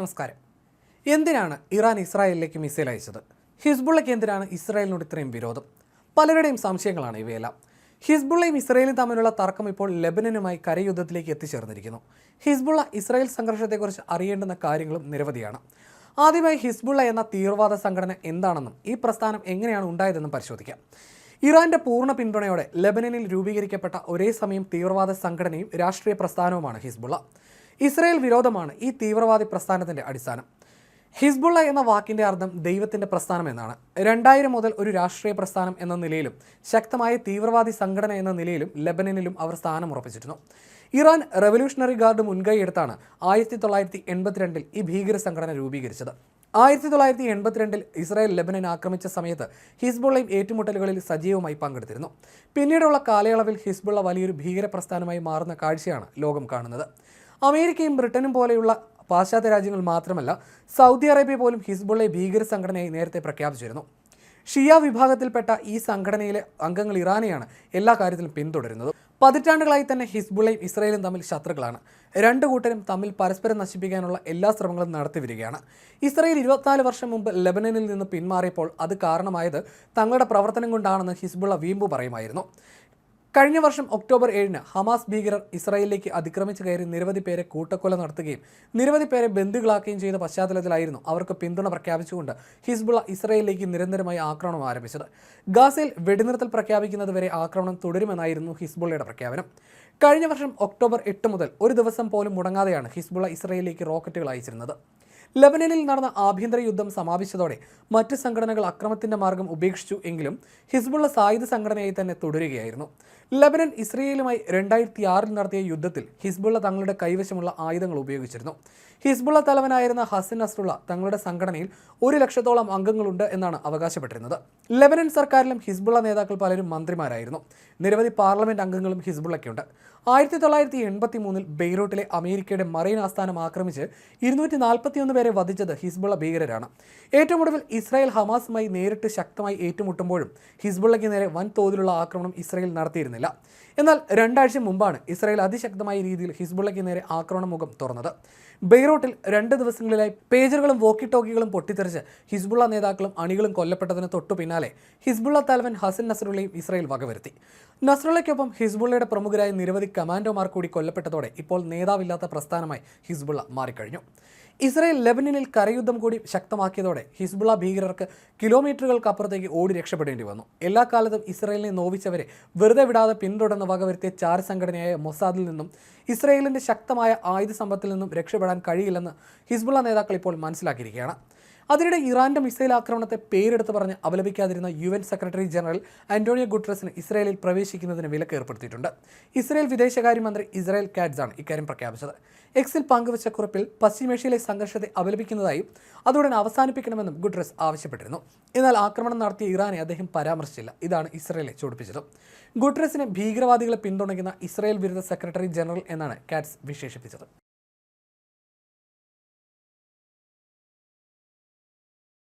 നമസ്കാരം. എന്തിനാണ് ഇറാൻ ഇസ്രായേലിലേക്ക് മിസൈൽ അയച്ചത്? ഹിസ്ബുള്ളയ്ക്ക് എന്തിനാണ് ഇസ്രായേലിനോട് ഇത്രയും വിരോധം? പലരുടെയും സംശയങ്ങളാണ് ഇവയെല്ലാം. ഹിസ്ബുള്ളയും ഇസ്രായേലും തമ്മിലുള്ള തർക്കം ഇപ്പോൾ ലെബനനുമായി കരയുദ്ധത്തിലേക്ക് എത്തിച്ചേർന്നിരിക്കുന്നു. ഹിസ്ബുള്ള ഇസ്രായേൽ സംഘർഷത്തെക്കുറിച്ച് അറിയേണ്ടുന്ന കാര്യങ്ങളും നിരവധിയാണ്. ആദ്യമായി ഹിസ്ബുള്ള എന്ന തീവ്രവാദ സംഘടന എന്താണെന്നും ഈ പ്രസ്ഥാനം എങ്ങനെയാണ് ഉണ്ടായതെന്നും പരിശോധിക്കാം. ഇറാന്റെ പൂർണ പിന്തുണയോടെ ലെബനനിൽ രൂപീകരിക്കപ്പെട്ട ഒരേ സമയം തീവ്രവാദ സംഘടനയും രാഷ്ട്രീയ പ്രസ്ഥാനവുമാണ് ഹിസ്ബുള്ള. ഇസ്രായേൽ വിരോധമാണ് ഈ തീവ്രവാദി പ്രസ്ഥാനത്തിന്റെ അടിസ്ഥാനം. ഹിസ്ബുള്ള എന്ന വാക്കിന്റെ അർത്ഥം ദൈവത്തിന്റെ പ്രസ്ഥാനം എന്നാണ്. രണ്ടായിരം മുതൽ ഒരു രാഷ്ട്രീയ പ്രസ്ഥാനം എന്ന നിലയിലും ശക്തമായ തീവ്രവാദി സംഘടന എന്ന നിലയിലും ലെബനനിലും അവർ സ്ഥാനം ഉറപ്പിച്ചിരുന്നു. ഇറാൻ റവല്യൂഷണറി ഗാർഡ് മുൻകൈയെടുത്താണ് ആയിരത്തി തൊള്ളായിരത്തി എൺപത്തിരണ്ടിൽ ഈ ഭീകര സംഘടന രൂപീകരിച്ചത്. ആയിരത്തി തൊള്ളായിരത്തി എൺപത്തിരണ്ടിൽ ഇസ്രായേൽ ലെബനൻ ആക്രമിച്ച സമയത്ത് ഹിസ്ബുള്ളയും ഏറ്റുമുട്ടലുകളിൽ സജീവമായി പങ്കെടുത്തിരുന്നു. പിന്നീടുള്ള കാലയളവിൽ ഹിസ്ബുള്ള വലിയൊരു ഭീകര പ്രസ്ഥാനമായി മാറുന്ന കാഴ്ചയാണ് ലോകം കാണുന്നത്. അമേരിക്കയും ബ്രിട്ടനും പോലെയുള്ള പാശ്ചാത്യ രാജ്യങ്ങൾ മാത്രമല്ല സൗദി അറേബ്യ പോലും ഹിസ്ബുള്ളെ ഭീകര സംഘടനയായി നേരത്തെ പ്രഖ്യാപിച്ചിരുന്നു. ഷിയ വിഭാഗത്തിൽപ്പെട്ട ഈ സംഘടനയിലെ അംഗങ്ങൾ ഇറാനെയാണ് എല്ലാ കാര്യത്തിലും പിന്തുടരുന്നത്. പതിറ്റാണ്ടുകളായി തന്നെ ഹിസ്ബുള്ളയും ഇസ്രയേലും തമ്മിൽ ശത്രുക്കളാണ്. രണ്ട് കൂട്ടരും തമ്മിൽ പരസ്പരം നശിപ്പിക്കാനുള്ള എല്ലാ ശ്രമങ്ങളും നടത്തി വരികയാണ്. ഇസ്രയേൽ ഇരുപത്തിനാല് വർഷം മുമ്പ് ലെബനനിൽ നിന്ന് പിന്മാറിയപ്പോൾ അത് കാരണമായത് തങ്ങളുടെ പ്രവർത്തനം കൊണ്ടാണെന്ന് ഹിസ്ബുള്ള വീമ്പു പറയുമായിരുന്നു. കഴിഞ്ഞ വർഷം ഒക്ടോബർ ഏഴിന് ഹമാസ് ഭീകരർ ഇസ്രായേലിലേക്ക് അതിക്രമിച്ചു കയറി നിരവധി പേരെ കൂട്ടക്കൊല നടത്തുകയും നിരവധി പേരെ ബന്ധുക്കളാക്കുകയും ചെയ്ത പശ്ചാത്തലത്തിലായിരുന്നു അവർക്ക് പിന്തുണ പ്രഖ്യാപിച്ചുകൊണ്ട് ഹിസ്ബുള്ള ഇസ്രായേലിലേക്ക് നിരന്തരമായി ആക്രമണം ആരംഭിച്ചത്. ഗാസയിൽ വെടിനിർത്തൽ പ്രഖ്യാപിക്കുന്നതുവരെ ആക്രമണം തുടരുമെന്നായിരുന്നു ഹിസ്ബുള്ളയുടെ പ്രഖ്യാപനം. കഴിഞ്ഞ വർഷം ഒക്ടോബർ എട്ട് മുതൽ ഒരു ദിവസം പോലും മുടങ്ങാതെയാണ് ഹിസ്ബുള്ള ഇസ്രായേലിലേക്ക് റോക്കറ്റുകൾ അയച്ചിരുന്നത്. ലബനനിൽ നടന്ന ആഭ്യന്തര യുദ്ധം സമാപിച്ചതോടെ മറ്റ് സംഘടനകൾ അക്രമത്തിന്റെ മാർഗം ഉപേക്ഷിച്ചു എങ്കിലും ഹിസ്ബുള്ള സായുധ സംഘടനയായി തന്നെ തുടരുകയായിരുന്നു. ലബനൻ ഇസ്രയേലുമായി രണ്ടായിരത്തി ആറിൽ നടത്തിയ യുദ്ധത്തിൽ ഹിസ്ബുള്ള തങ്ങളുടെ കൈവശമുള്ള ആയുധങ്ങൾ ഉപയോഗിച്ചിരുന്നു. ഹിസ്ബുള്ള തലവനായിരുന്ന ഹസൻ നസ്രുള്ള തങ്ങളുടെ സംഘടനയിൽ ഒരു ലക്ഷത്തോളം അംഗങ്ങളുണ്ട് എന്നാണ് അവകാശപ്പെട്ടിരുന്നത്. ലബനൻ സർക്കാരിലും ഹിസ്ബുള്ള നേതാക്കൾ പലരും മന്ത്രിമാരായിരുന്നു. നിരവധി പാർലമെന്റ് അംഗങ്ങളും ഹിസ്ബുള്ളയ്ക്കുണ്ട്. ആയിരത്തി തൊള്ളായിരത്തി എൺപത്തി മൂന്നിൽ ബെയ്റൂട്ടിലെ അമേരിക്കയുടെ മറൈൻ ആസ്ഥാനം ആക്രമിച്ച് ഇരുന്നൂറ്റി നാൽപ്പത്തിയൊന്ന് പേരെ വധിച്ചത് ഹിസ്ബുള്ള ഭീകരരാണ്. ഏറ്റവും ഒടുവിൽ ഇസ്രായേൽ ഹമാസുമായി നേരിട്ട് ശക്തമായി ഏറ്റുമുട്ടുമ്പോഴും ഹിസ്ബുള്ളയ്ക്ക് നേരെ വൻ തോതിലുള്ള ആക്രമണം ഇസ്രായേൽ നടത്തിയിരുന്നില്ല. എന്നാൽ രണ്ടാഴ്ച മുമ്പാണ് ഇസ്രായേൽ അതിശക്തമായ രീതിയിൽ ഹിസ്ബുള്ളയ്ക്ക് നേരെ ആക്രമണ മുഖം തുറന്നത്. ബെയ്റൂട്ടിൽ രണ്ട് ദിവസങ്ങളിലായി പേജറുകളും വോക്കി ടോക്കികളും പൊട്ടിത്തെറിച്ച് ഹിസ്ബുള്ള നേതാക്കളും അണികളും കൊല്ലപ്പെട്ടതിന് തൊട്ടു പിന്നാലെ ഹിസ്ബുള്ള തലവൻ ഹസൻ നസറുള്ളയും ഇസ്രായേൽ വകവരുത്തി. നസറുള്ളയ്ക്കൊപ്പം ഹിസ്ബുള്ളയുടെ പ്രമുഖരായ നിരവധി കമാൻഡോമാർ കൂടി കൊല്ലപ്പെട്ടതോടെ ഇപ്പോൾ നേതാവില്ലാത്ത പ്രസ്ഥാനമായി ഹിസ്ബുള്ള മാറിക്കഴിഞ്ഞു. ഇസ്രായേൽ ലെബനനിൽ കരയുദ്ധം കൂടി ശക്തമാക്കിയതോടെ ഹിസ്ബുള ഭീകരർക്ക് കിലോമീറ്ററുകൾക്കപ്പുറത്തേക്ക് ഓടി രക്ഷപ്പെടേണ്ടി വന്നു. എല്ലാ കാലത്തും ഇസ്രായേലിനെ നോവിച്ചവരെ വെറുതെ വിടാതെ പിന്തുടർന്ന് വകവരുത്തിയ ചാര സംഘടനയായ മൊസാദിൽ നിന്നും ഇസ്രായേലിന്റെ ശക്തമായ ആയുധ സമ്പത്തിൽ നിന്നും രക്ഷപ്പെടാൻ കഴിയില്ലെന്ന് ഹിസ്ബുള നേതാക്കൾ ഇപ്പോൾ മനസ്സിലാക്കിയിരിക്കുകയാണ്. അതിനിടെ ഇറാന്റെ മിസൈൽ ആക്രമണത്തെ പേരെടുത്ത് പറഞ്ഞ് അപലപിക്കാതിരുന്ന U N secretary general Antonio ഗുട്രസിന് ഇസ്രായേലിൽ പ്രവേശിക്കുന്നതിന് വിലക്ക് ഏർപ്പെടുത്തിയിട്ടുണ്ട്. ഇസ്രായേൽ വിദേശകാര്യമന്ത്രി ഇസ്രായേൽ കാറ്റ്സാണ് ഇക്കാര്യം പ്രഖ്യാപിച്ചത്. എക്സിൽ പങ്കുവച്ച കുറിപ്പിൽ പശ്ചിമേഷ്യയിലെ സംഘർഷത്തെ അപലപിക്കുന്നതായും അതുടൻ അവസാനിപ്പിക്കണമെന്നും ഗുട്രസ് ആവശ്യപ്പെട്ടിരുന്നു. എന്നാൽ ആക്രമണം നടത്തിയ ഇറാനെ അദ്ദേഹം പരാമർശിച്ചില്ല. ഇതാണ് ഇസ്രയേലെ ചൂടിപ്പിച്ചത്. ഗുട്രസിനെ ഭീകരവാദികളെ പിന്തുണയ്ക്കുന്ന ഇസ്രായേൽ വിരുദ്ധ സെക്രട്ടറി ജനറൽ എന്നാണ് കാറ്റ്സ് വിശേഷിപ്പിച്ചത്.